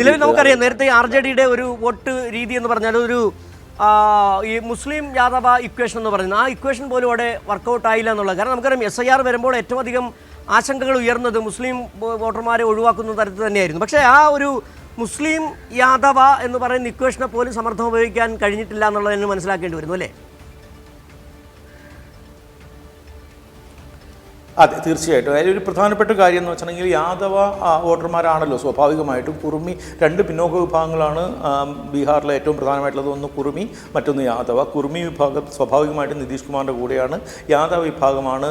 നിലവിൽ നമുക്കറിയാം നേരത്തെ ആർ ജെ ഡിയുടെ ഒരു വോട്ട് രീതി എന്ന് പറഞ്ഞാൽ ഒരു ഈ മുസ്ലിം യാദവ ഇക്വേഷൻ എന്ന് പറയുന്നത്. ആ ഇക്വേഷൻ പോലും അവിടെ വർക്കൗട്ട് ആയില്ല എന്നുള്ളത്. കാരണം നമുക്കറിയാം എസ് ഐ ആർ വരുമ്പോൾ ഏറ്റവും അധികം ആശങ്കകൾ ഉയർന്നത് മുസ്ലിം വോട്ടർമാരെ ഒഴിവാക്കുന്ന തരത്തിൽ തന്നെയായിരുന്നു. പക്ഷേ ആ ഒരു മുസ്ലിം യാദവ എന്ന് പറയുന്ന ഇക്വേഷനെ പോലും സമർത്ഥം ഉപയോഗിക്കാൻ കഴിഞ്ഞിട്ടില്ല എന്നുള്ളതിന് മനസ്സിലാക്കേണ്ടി വരുന്നു അല്ലേ? അതെ തീർച്ചയായിട്ടും. അതിൽ ഒരു പ്രധാനപ്പെട്ട കാര്യം എന്ന് വെച്ചിട്ടുണ്ടെങ്കിൽ യാദവ വോട്ടർമാരാണല്ലോ സ്വാഭാവികമായിട്ടും കുറുമി. രണ്ട് പിന്നോക്ക വിഭാഗങ്ങളാണ് ബീഹാറിലെ ഏറ്റവും പ്രധാനമായിട്ടുള്ളത്. ഒന്ന് കുറുമി മറ്റൊന്ന് യാദവ. കുറുമി വിഭാഗം സ്വാഭാവികമായിട്ടും നിതീഷ് കുമാറിന്റെ കൂടെയാണ്. യാദവ വിഭാഗമാണ്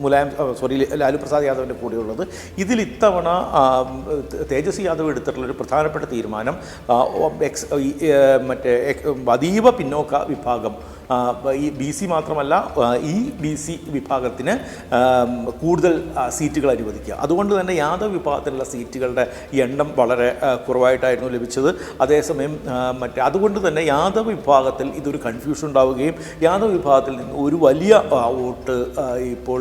മുലായം സോറി ലാലു പ്രസാദ് യാദവിന്റെ കൂടെയുള്ളത്. ഇതിൽ ഇത്തവണ തേജസ്വി യാദവ് എടുത്തിട്ടുള്ള ഒരു പ്രധാനപ്പെട്ട തീരുമാനം എക്സ് മറ്റേ അതീവ പിന്നോക്ക വിഭാഗം ഈ ബി സി മാത്രമല്ല ഈ ബി സി വിഭാഗത്തിന് കൂടുതൽ സീറ്റുകൾ അനുവദിക്കുക. അതുകൊണ്ട് തന്നെ യാദവ് വിഭാഗത്തിലുള്ള സീറ്റുകളുടെ എണ്ണം വളരെ കുറവായിട്ടായിരുന്നു ലഭിച്ചത്. അതേസമയം മറ്റേ അതുകൊണ്ട് തന്നെ യാദവ് വിഭാഗത്തിൽ ഇതൊരു കൺഫ്യൂഷൻ ഉണ്ടാവുകയും യാദവ് വിഭാഗത്തിൽ നിന്ന് ഒരു വലിയ വോട്ട് ഇപ്പോൾ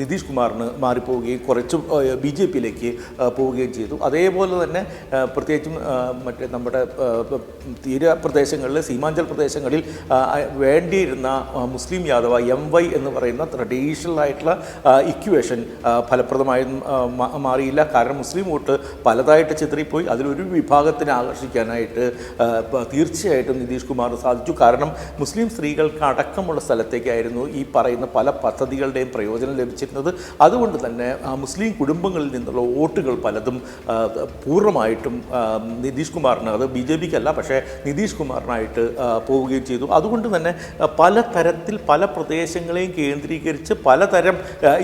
നിതീഷ് കുമാറിന് മാറിപ്പോവുകയും കുറച്ച് ബി ജെ പിയിലേക്ക് പോവുകയും ചെയ്തു. അതേപോലെ തന്നെ പ്രത്യേകിച്ചും മറ്റേ നമ്മുടെ തീരപ്രദേശങ്ങളിൽ സീമാഞ്ചൽ പ്രദേശങ്ങളിൽ ആ, വേണ്ടിയിരുന്ന മുസ്ലിം യാദവ എം വൈ എന്ന് പറയുന്ന ട്രഡീഷണൽ ആയിട്ടുള്ള ഇക്വേഷൻ ഫലപ്രദമായി മാറിയില്ല. കാരണം മുസ്ലിം വോട്ട് പലതായിട്ട് ചിതറിപ്പോയി. അതിലൊരു വിഭാഗത്തിനെ ആകർഷിക്കാനായിട്ട് തീർച്ചയായിട്ടും നിതീഷ് കുമാറിന് സാധിച്ചു. കാരണം മുസ്ലിം സ്ത്രീകൾക്ക് അടക്കമുള്ള സ്ഥലത്തേക്കായിരുന്നു ഈ പറയുന്ന പല പദ്ധതികളുടെയും പ്രയോജനം ലഭിച്ചിരുന്നത്. അതുകൊണ്ട് തന്നെ മുസ്ലിം കുടുംബങ്ങളിൽ നിന്നുള്ള വോട്ടുകൾ പലതും പൂർണമായിട്ടും നിതീഷ് കുമാറിന് അത് ബി ജെ പിക്കല്ല പക്ഷേ നിതീഷ് കുമാറിനായിട്ട് ആ, പോവുകയും ചെയ്തു. അതുകൊണ്ട് തന്നെ പല തരത്തിൽ പല പ്രദേശങ്ങളെയും കേന്ദ്രീകരിച്ച് പലതരം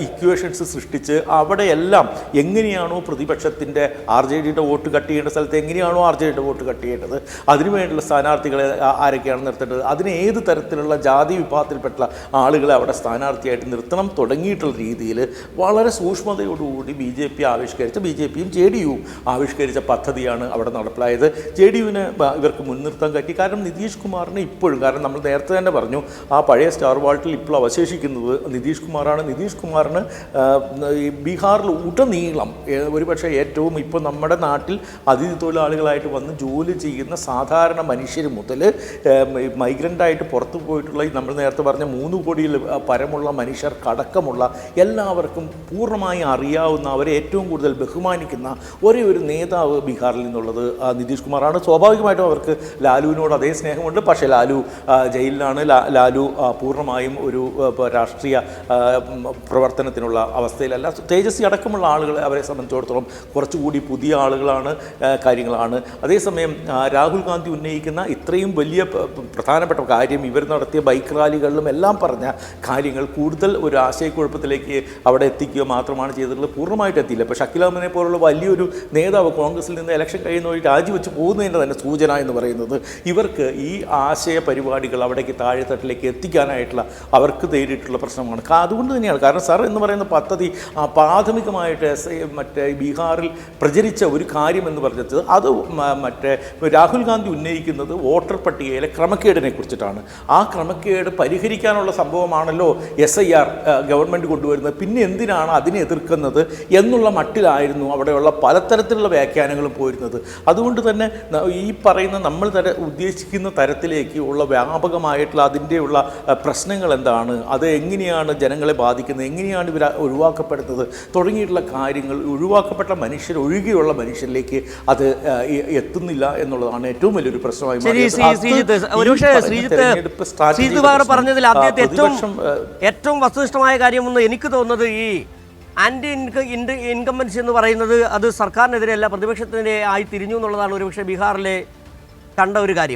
ഇക്വേഷൻസ് സൃഷ്ടിച്ച് അവിടെയെല്ലാം എങ്ങനെയാണോ പ്രതിപക്ഷത്തിന്റെ ആർ ജെ ഡിയുടെ വോട്ട് കട്ട് ചെയ്യേണ്ട സ്ഥലത്ത് എങ്ങനെയാണോ ആർ ജെ ഡിയുടെ വോട്ട് കട്ട് ചെയ്യേണ്ടത് അതിനുവേണ്ടിയുള്ള സ്ഥാനാർത്ഥികളെ ആരൊക്കെയാണ് നിർത്തേണ്ടത് അതിന് ഏത് തരത്തിലുള്ള ജാതി വിഭാഗത്തിൽപ്പെട്ട ആളുകളെ അവിടെ സ്ഥാനാർത്ഥിയായിട്ട് നിർത്തണം തുടങ്ങിയിട്ടുള്ള രീതിയിൽ വളരെ സൂക്ഷ്മതയോടുകൂടി ബി ജെ പി ആവിഷ്കരിച്ച ബി ജെ പിയും ജെ ഡി യുവും ആവിഷ്കരിച്ച പദ്ധതിയാണ് അവിടെ നടപ്പിലായത്. ജെ ഡി യുവിന് ഇവർക്ക് മുൻനിർത്താൻ പറ്റി കാരണം നിതീഷ് കുമാറിന് ഇപ്പോഴും കാരണം നമ്മൾ നേരത്തെ തന്നെ പറഞ്ഞു ആ പഴയ സ്റ്റാർ വാൾട്ടിൽ ഇപ്പോൾ അവശേഷിക്കുന്നത് നിതീഷ് കുമാറാണ്. നിതീഷ് കുമാറിന് ബീഹാറിൽ ഉടനീളം ഒരുപക്ഷെ ഏറ്റവും ഇപ്പോൾ നമ്മുടെ നാട്ടിൽ അതിഥി തൊഴിലാളികളായിട്ട് വന്ന് ജോലി ചെയ്യുന്ന സാധാരണ മനുഷ്യർ മുതൽ മൈഗ്രന്റായിട്ട് പുറത്തു പോയിട്ടുള്ള നമ്മൾ നേരത്തെ പറഞ്ഞ മൂന്ന് കോടിയിൽ പരമുള്ള മനുഷ്യർക്കടക്കമുള്ള എല്ലാവർക്കും പൂർണമായി അറിയാവുന്ന അവരെ ഏറ്റവും കൂടുതൽ ബഹുമാനിക്കുന്ന ഒരേ ഒരു നേതാവ് ബീഹാറിൽ നിന്നുള്ളത് നിതീഷ് കുമാറാണ്. സ്വാഭാവികമായിട്ടും അവർക്ക് ലാലുവിനോട് അതേ സ്നേഹമുണ്ട്. പക്ഷേ ലാലു ജയിലിലാണ് ലാലു പൂർണമായും ഒരു രാഷ്ട്രീയ പ്രവർത്തനത്തിനുള്ള അവസ്ഥയിലല്ല. തേജസ്വി അടക്കമുള്ള ആളുകൾ അവരെ സംബന്ധിച്ചിടത്തോളം കുറച്ചുകൂടി പുതിയ ആളുകളാണ് കാര്യങ്ങളാണ്. അതേസമയം രാഹുൽ ഗാന്ധി ഉന്നയിക്കുന്ന ഇത്രയും വലിയ പ്രധാനപ്പെട്ട കാര്യം ഇവർ നടത്തിയ ബൈക്ക് റാലികളിലും എല്ലാം പറഞ്ഞ കാര്യങ്ങൾ കൂടുതൽ ഒരു ആശയക്കുഴപ്പത്തിലേക്ക് അവിടെ എത്തിക്കുക മാത്രമാണ് ചെയ്തിട്ടുള്ളത്. പൂർണമായിട്ട് എത്തിയില്ല. ഇപ്പോൾ ഷക്കീൽ അഹമ്മദിനെ പോലുള്ള വലിയൊരു നേതാവ് കോൺഗ്രസിൽ നിന്ന് ഇലക്ഷൻ കഴിയുന്ന വഴി രാജിവെച്ച് പോകുന്നതിന്റെ തന്നെ സൂചന എന്ന് പറയുന്നത് ഇവർക്ക് ഈ ആശയ പരിപാടികൾ അവിടേക്ക് താഴെത്തട്ടിലേക്ക് എത്തിക്കാനായിട്ടുള്ള അവർക്ക് നേരിട്ടുള്ള പ്രശ്നമാണ്. അതുകൊണ്ട് തന്നെയാണ്. കാരണം സാർ എന്ന് പറയുന്ന പദ്ധതി പ്രാഥമികമായിട്ട് എസ് മറ്റേ ബീഹാറിൽ പ്രചരിച്ച ഒരു കാര്യമെന്ന് പറഞ്ഞത് അത് മറ്റേ രാഹുൽ ഗാന്ധി ഉന്നയിക്കുന്നത് വോട്ടർ പട്ടികയിലെ ക്രമക്കേടിനെ കുറിച്ചിട്ടാണ്. ആ ക്രമക്കേട് പരിഹരിക്കാനുള്ള സംഭവമാണല്ലോ എസ് ഐ ആർ ഗവൺമെന്റ് കൊണ്ടുവരുന്നത്. പിന്നെ എന്തിനാണ് അതിനെ എതിർക്കുന്നത് എന്നുള്ള മട്ടിലായിരുന്നു അവിടെയുള്ള പലതരത്തിലുള്ള വ്യാഖ്യാനങ്ങളും പോയിരുന്നത്. അതുകൊണ്ട് തന്നെ ഈ പറയുന്ന നമ്മൾ തര ഉദ്ദേശിക്കുന്ന തരത്തിലേക്ക് ഉള്ള വ്യാപകമായിട്ടുള്ള അതിന്റെയുള്ള പ്രശ്നങ്ങൾ എന്താണ്? അത് എങ്ങനെയാണ് ജനങ്ങളെ ബാധിക്കുന്നത്? എങ്ങനെയാണ് ഇവർ ഒഴിവാക്കപ്പെടുന്നത്? തുടങ്ങിയിട്ടുള്ള കാര്യങ്ങൾ ഒഴിവാക്കപ്പെട്ട മനുഷ്യർ ഒഴികെയുള്ള മനുഷ്യരിലേക്ക് അത് എത്തുന്നില്ല എന്നുള്ളതാണ് ഏറ്റവും വലിയൊരു പ്രശ്നമായി. പറഞ്ഞതിൽ ആദ്യത്തെ ഏറ്റവും ഏറ്റവും വസ്തുനിഷ്ഠമായ കാര്യമെന്ന് എനിക്ക് തോന്നുന്നത് ഈ ആന്റി ഇൻക ഇൻഡ് ഇൻകമ്പൻസി എന്ന് പറയുന്നത് അത് സർക്കാരിനെതിരെയല്ല പ്രതിപക്ഷത്തിനെതിരെ ആയി തിരിഞ്ഞു എന്നുള്ളതാണ് ഒരുപക്ഷെ ബീഹാറിലെ കണ്ട ഒരു കാര്യം.